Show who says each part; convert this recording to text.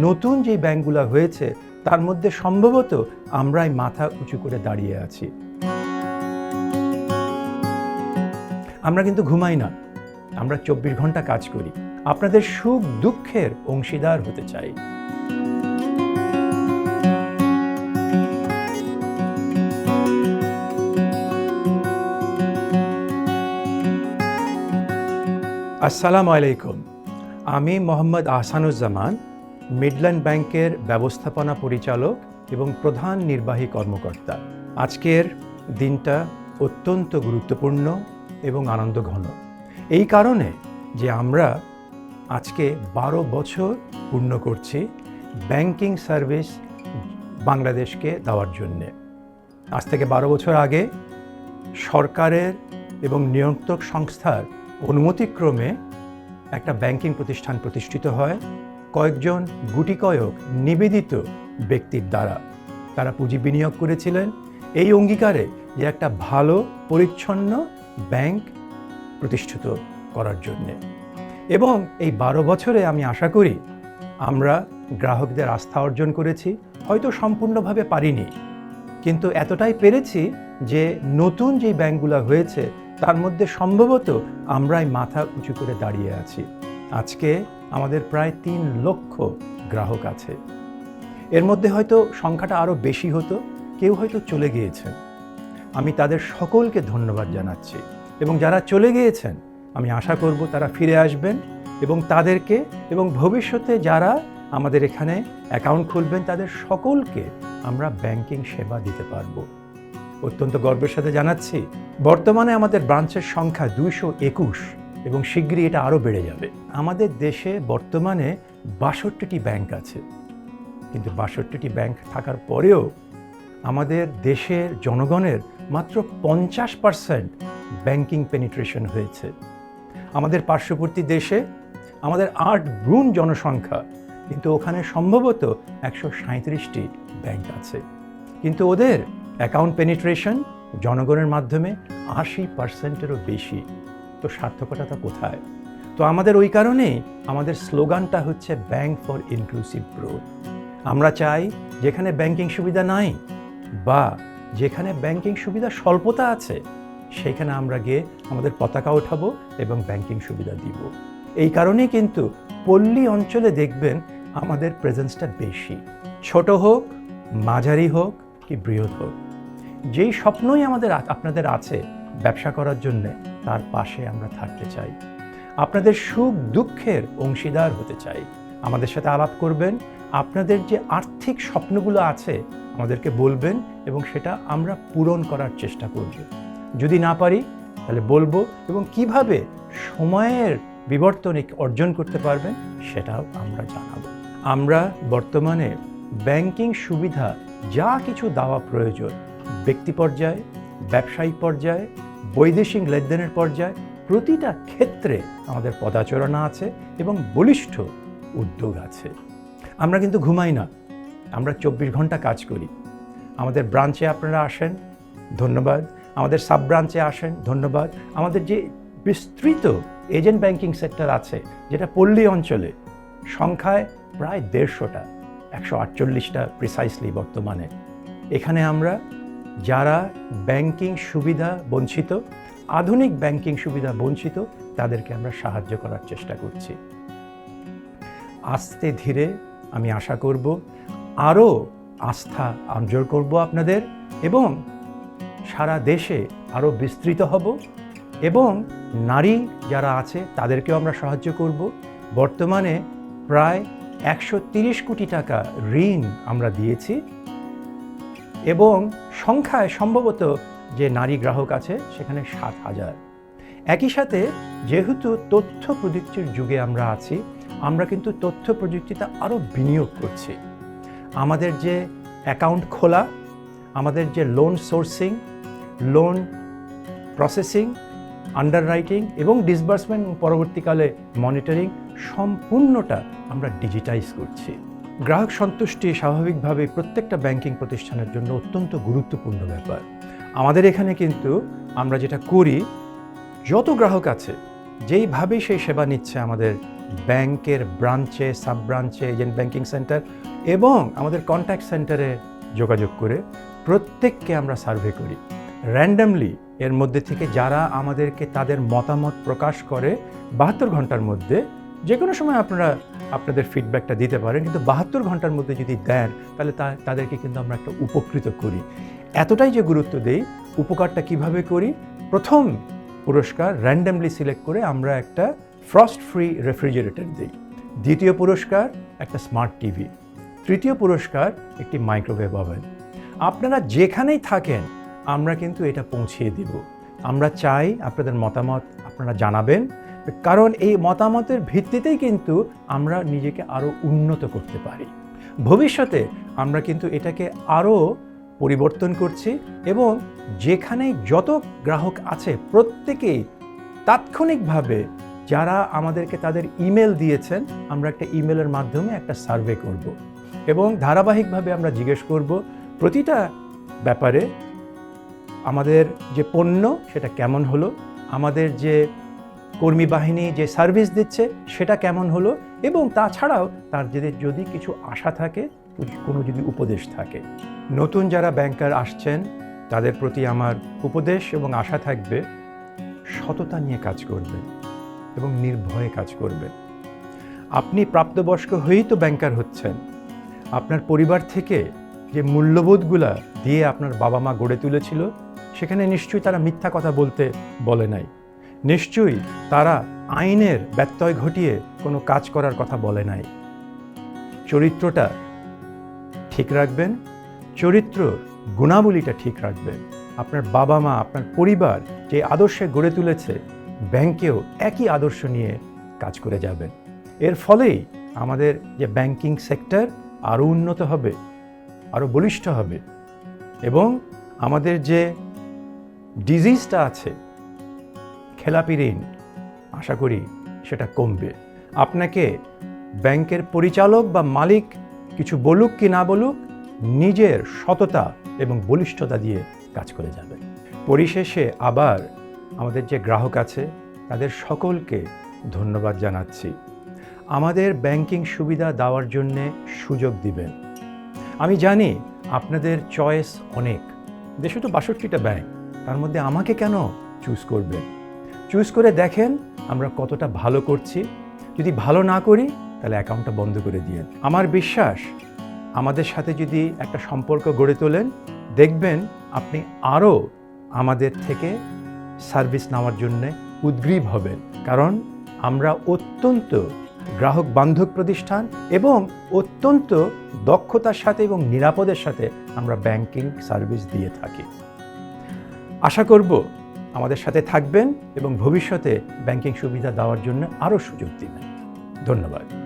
Speaker 1: নতুন যে ব্যাংকগুলো হয়েছে, তার মধ্যে সম্ভবত আমরাই মাথা উঁচু করে দাঁড়িয়ে আছি। আমরা কিন্তু ঘুমাই না। আমরা চব্বিশ ঘণ্টা কাজ করি। আপনাদের সুখ দুঃখের অংশীদার হতে চাই। আসসালামু আলাইকুম। আমি মোহাম্মদ আহসানুজ্জামান মিডল্যান্ড ব্যাংকের ব্যবস্থাপনা পরিচালক এবং প্রধান নির্বাহী কর্মকর্তা। আজকের দিনটা অত্যন্ত গুরুত্বপূর্ণ এবং আনন্দঘন। এই কারণে যে আমরা আজকে বারো বছর পূর্ণ করছি ব্যাংকিং সার্ভিস বাংলাদেশকে দেওয়ার জন্যে। আজ থেকে বারো বছর আগে সরকারের এবং নিয়ন্ত্রক সংস্থার অনুমতিক্রমে একটা ব্যাংকিং প্রতিষ্ঠান প্রতিষ্ঠিত হয়। কয়েকজন গুটিকয়ক নিবেদিত ব্যক্তির দ্বারা। তারা পুঁজি বিনিয়োগ করেছিলেন। এই অঙ্গীকারে যে একটা ভালো, পরিচ্ছন্ন ব্যাংক প্রতিষ্ঠিত করার জন্যে। এবং এই বারো বছরে আমি আশা করি আমরা গ্রাহকদের আস্থা অর্জন করেছি। হয়তো সম্পূর্ণভাবে পারিনি। কিন্তু এতটাই পেরেছি যে নতুন যে ব্যাংকগুলো হয়েছে, তার মধ্যে সম্ভবত আমরাই মাথা উঁচু করে দাঁড়িয়ে আছি। আজকে আমাদের প্রায় তিন লক্ষ গ্রাহক আছে। এর মধ্যে হয়তো সংখ্যাটা আরও বেশি হতো, কেউ হয়তো চলে গিয়েছেন আমি তাদের সকলকে ধন্যবাদ জানাচ্ছি এবং যারা চলে গিয়েছেন, আমি আশা করব তারা ফিরে আসবেন এবং তাদেরকে এবং ভবিষ্যতে যারা আমাদের এখানে অ্যাকাউন্ট খুলবেন, তাদের সকলকে আমরা ব্যাংকিং সেবা দিতে পারব। অত্যন্ত গর্বের সাথে জানাচ্ছি, বর্তমানে আমাদের ব্রাঞ্চের সংখ্যা দুইশো একুশ। এবং শীঘ্রই এটা আরও বেড়ে যাবে। আমাদের দেশে বর্তমানে বাষট্টিটি ব্যাংক আছে। কিন্তু বাষট্টিটি ব্যাংক থাকার পরেও আমাদের দেশের জনগণের মাত্র পঞ্চাশ পার্সেন্ট ব্যাংকিং পেনিট্রেশন হয়েছে। আমাদের পার্শ্ববর্তী দেশে আমাদের আট গুণ জনসংখ্যা, কিন্তু ওখানে সম্ভবত একশো সাঁত্রিশটি ব্যাংক আছে। কিন্তু ওদের অ্যাকাউন্ট পেনিট্রেশন জনগণের মাধ্যমে আশি পার্সেন্টেরও বেশি। সার্থকতা কোথায়? তো আমাদের ওই কারণেই আমাদের স্লোগানটা হচ্ছে ব্যাংক ফর ইনক্লুসিভ গ্রোথ। আমরা চাই যেখানে ব্যাংকিং সুবিধা নাই বা যেখানে ব্যাংকিং সুবিধা স্বল্পতা আছে, সেখানে আমরা গিয়ে আমাদের পতাকা ওঠাবো এবং ব্যাংকিং সুবিধা দিব। এই কারণেই কিন্তু পল্লী অঞ্চলে দেখবেন আমাদের প্রেজেন্সটা বেশি। ছোট হোক, মাঝারি হোক কি বৃহৎ হোক, যেই স্বপ্নই আমাদের আপনাদের আছে ব্যবসা করার জন্যে তার পাশে আমরা থাকতে চাই। আপনাদের সুখ দুঃখের অংশীদার হতে চাই। আমাদের সাথে আলাপ করবেন, আপনাদের যে আর্থিক স্বপ্নগুলো আছে আমাদেরকে বলবেন এবং সেটা আমরা পূরণ করার চেষ্টা করব। যদি না পারি, তাহলে বলব এবং কীভাবে সময়ের বিবর্তনে অর্জন করতে পারবেন সেটাও আমরা জানাব। আমরা বর্তমানে ব্যাংকিং সুবিধা, যা কিছু দেওয়া প্রয়োজন, ব্যক্তি পর্যায়ে ব্যবসায়িক পর্যায়ে বৈদেশিক লেনদেনের পর্যায়ে প্রতিটা ক্ষেত্রে আমাদের পদাচরণা আছে এবং বলিষ্ঠ উদ্যোগ আছে। আমরা কিন্তু ঘুমাই না। আমরা চব্বিশ ঘণ্টা কাজ করি। আমাদের ব্রাঞ্চে আপনারা আসেন, ধন্যবাদ। আমাদের সাব ব্রাঞ্চে আসেন, ধন্যবাদ। আমাদের যে বিস্তৃত এজেন্ট ব্যাংকিং সেক্টর আছে, যেটা পল্লী অঞ্চলে, সংখ্যায় প্রায় দেড়শোটা, একশো আটচল্লিশটা প্রিসাইসলি বর্তমানে। এখানে আমরা যারা ব্যাংকিং সুবিধা বঞ্চিত, আধুনিক ব্যাংকিং সুবিধা বঞ্চিত, তাদেরকে আমরা সাহায্য করার চেষ্টা করছি। আস্তে ধীরে আমি আশা করব আরও আস্থা অর্জন করব আপনাদের এবং সারা দেশে আরও বিস্তৃত হব এবং নারী যারা আছে তাদেরকেও আমরা সাহায্য করব। বর্তমানে প্রায় একশো কোটি টাকা ঋণ আমরা দিয়েছি। এবং সংখ্যায় সম্ভবত যে নারী গ্রাহক আছে, সেখানে সাত হাজার। একই সাথে যেহেতু তথ্য প্রযুক্তির যুগে আমরা আছি, আমরা কিন্তু তথ্য প্রযুক্তিতে আরও বিনিয়োগ করছি। আমাদের যে অ্যাকাউন্ট খোলা, আমাদের যে loan sourcing loan processing underwriting এবং ডিসবার্সমেন্ট পরবর্তীকালে মনিটরিং সম্পূর্ণটা আমরা ডিজিটাইজ করছি। গ্রাহক সন্তুষ্টি স্বাভাবিকভাবে প্রত্যেকটা ব্যাংকিং প্রতিষ্ঠানের জন্য অত্যন্ত গুরুত্বপূর্ণ ব্যাপার। আমাদের এখানে কিন্তু আমরা যেটা করি, যত গ্রাহক আছে, যেইভাবেই সেই সেবা নিচ্ছে আমাদের ব্যাংকের ব্রাঞ্চে সাব ব্রাঞ্চে এজেন্ট ব্যাংকিং সেন্টার এবং আমাদের কন্ট্যাক্ট সেন্টারে যোগাযোগ করে প্রত্যেককে আমরা সার্ভে করি। র্যান্ডামলি এর মধ্যে থেকে যারা আমাদেরকে তাদের মতামত প্রকাশ করে, বাহাত্তর ঘণ্টার মধ্যে যে কোনো সময় আপনারা আপনাদের ফিডব্যাকটা দিতে পারেন, কিন্তু বাহাত্তর ঘণ্টার মধ্যে যদি দেন, তাহলে তা, তাদেরকে কিন্তু আমরা একটা উপকৃত করি। এতটাই যে গুরুত্ব দেই, উপকারটা কীভাবে করি? প্রথম পুরস্কার র্যান্ডামলি সিলেক্ট করে আমরা একটা ফ্রস্ট ফ্রি রেফ্রিজারেটর দিই। দ্বিতীয় পুরস্কার একটা স্মার্ট টিভি তৃতীয় পুরস্কার একটি মাইক্রোওয়েভ ওভেন আপনারা যেখানেই থাকেন, আমরা কিন্তু এটা পৌঁছিয়ে দিব। আমরা চাই আপনাদের মতামত আপনারা জানাবেন। কারণ এই মতামতের ভিত্তিতেই কিন্তু আমরা নিজেকে আরও উন্নত করতে পারি। ভবিষ্যতে আমরা কিন্তু এটাকে আরও পরিবর্তন করছি এবং যেখানে যত গ্রাহক আছে প্রত্যেকেই তাৎক্ষণিকভাবে যারা আমাদেরকে তাদের ইমেল দিয়েছেন, আমরা একটা ইমেলের মাধ্যমে একটা সার্ভে করব এবং ধারাবাহিকভাবে আমরা জিজ্ঞেস করব, প্রতিটা ব্যাপারে আমাদের যে পণ্য সেটা কেমন হলো? আমাদের যে কর্মী বাহিনী যে সার্ভিস দিচ্ছে, সেটা কেমন হলো? এবং তাছাড়াও তার যদি যদি কিছু আশা থাকে, কোনো যদি উপদেশ থাকে। নতুন যারা ব্যাংকার আসছেন, তাদের প্রতি আমার উপদেশ এবং আশা থাকবে, সততা নিয়ে কাজ করবে এবং নির্ভয়ে কাজ করবে। আপনি প্রাপ্তবয়স্ক হয়েই তো ব্যাংকার হচ্ছেন। আপনার পরিবার থেকে যে মূল্যবোধগুলা দিয়ে আপনার বাবা মা গড়ে তুলেছিল, সেখানে নিশ্চয়ই তারা মিথ্যা কথা বলতে বলে নাই। নিশ্চয়ই তারা আইনের ব্যত্যয় ঘটিয়ে কোনো কাজ করার কথা বলে নাই। চরিত্রটা ঠিক রাখবেন, চরিত্র গুণাবলীটা ঠিক রাখবেন। আপনার বাবা মা আপনার পরিবার যে আদর্শে গড়ে তুলেছে, ব্যাংকেও একই আদর্শ নিয়ে কাজ করে যাবেন। এর ফলেই আমাদের যে ব্যাংকিং সেক্টর আরও উন্নত হবে, আরও বলিষ্ঠ হবে এবং আমাদের যে ডিজিজটা আছে খেলাপি ঋণ আশা করি সেটা কমবে। আপনাকে ব্যাংকের পরিচালক বা মালিক কিছু বলুক কি না বলুক, নিজের সততা এবং বলিষ্ঠতা দিয়ে কাজ করে যাবে পরিশেষে আবার আমাদের যে গ্রাহক আছে, তাদের সকলকে ধন্যবাদ জানাচ্ছি। আমাদের ব্যাংকিং সুবিধা দেওয়ার জন্যে সুযোগ দিবেন। আমি জানি আপনাদের চয়েস অনেক। দেশে তো বাষট্টিটা ব্যাংক, তার মধ্যে আমাকে কেন চুজ করবেন? চুজ করে দেখেন আমরা কতটা ভালো করছি। যদি ভালো না করি, তাহলে অ্যাকাউন্টটা বন্ধ করে দিয়ে আমার বিশ্বাস, আমাদের সাথে যদি একটা সম্পর্ক গড়ে তোলেন, দেখবেন আপনি আরও আমাদের থেকে সার্ভিস নেওয়ার জন্য উদ্গ্রীব হবেন। কারণ আমরা অত্যন্ত গ্রাহক বান্ধব প্রতিষ্ঠান এবং অত্যন্ত দক্ষতার সাথে এবং নিরাপদের সাথে আমরা ব্যাংকিং সার্ভিস দিয়ে থাকি। আশা করব আমাদের সাথে থাকবেন এবং ভবিষ্যতে ব্যাংকিং সুবিধা দেওয়ার জন্য আরও সুযোগ দেবেন। ধন্যবাদ।